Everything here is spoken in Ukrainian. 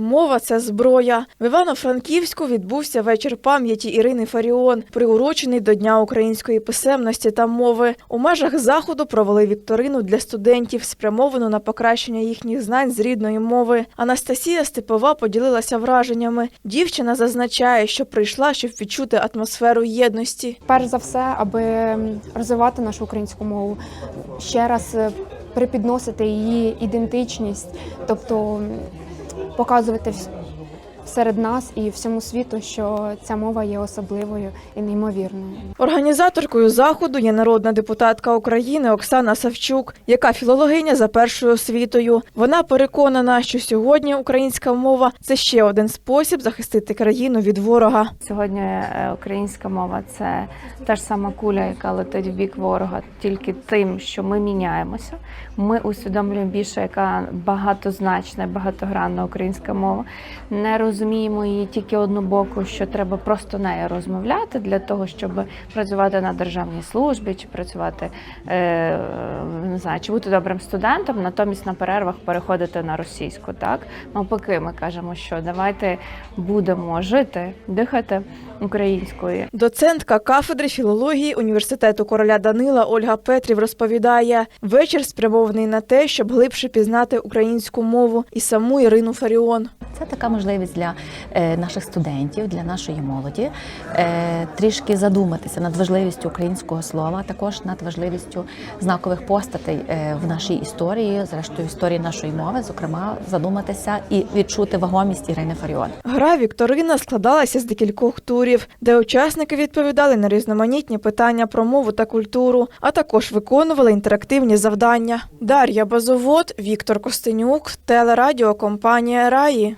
Мова це зброя. В Івано-Франківську відбувся вечір пам'яті Ірини Фаріон, приурочений до Дня української писемності та мови. У межах заходу провели вікторину для студентів, спрямовану на покращення їхніх знань з рідної мови. Анастасія Степова поділилася враженнями. Дівчина зазначає, що прийшла, щоб відчути атмосферу єдності. Перш за все, аби розвивати нашу українську мову, ще раз е, припідносити її ідентичність, тобто показувати серед нас і всьому світу, що ця мова є особливою і неймовірною. Організаторкою заходу є народна депутатка України Оксана Савчук, яка філологиня за першою освітою. Вона переконана, що сьогодні українська мова це ще один спосіб захистити країну від ворога. Сьогодні е, українська мова це та ж сама куля, яка летить в бік ворога, тільки тим, що ми міняємося. Ми усвідомлюємо більше, яка багатозначна, багатогранна українська мова. Не розуміємо її тільки однобоку, що треба просто нею розмовляти для того, щоб працювати на державній службі, чи працювати е, не знаю, чи бути добрим студентом, натомість на перервах переходити на російську. Так навпаки, ми кажемо, що давайте будемо жити, дихати українською. Доцентка кафедри філології університету короля Данила Ольга Петрів розповідає: вечір спрямований на те, щоб глибше пізнати українську мову і саму Ірину Фаріон. Це така можливість для е, наших студентів, для нашої молоді е, трішки задуматися над важливістю українського слова, також над важливістю знакових постатей е, в нашій історії, зрештою історії нашої мови, зокрема, задуматися і відчути вагомість Ірини Фаріон. Гра Вікторина складалася з декількох турів, де учасники відповідали на різноманітні питання про мову та культуру, а також виконували інтерактивні завдання. Дар'я Базовод, Віктор Костенюк, телерадіокомпанія Раї.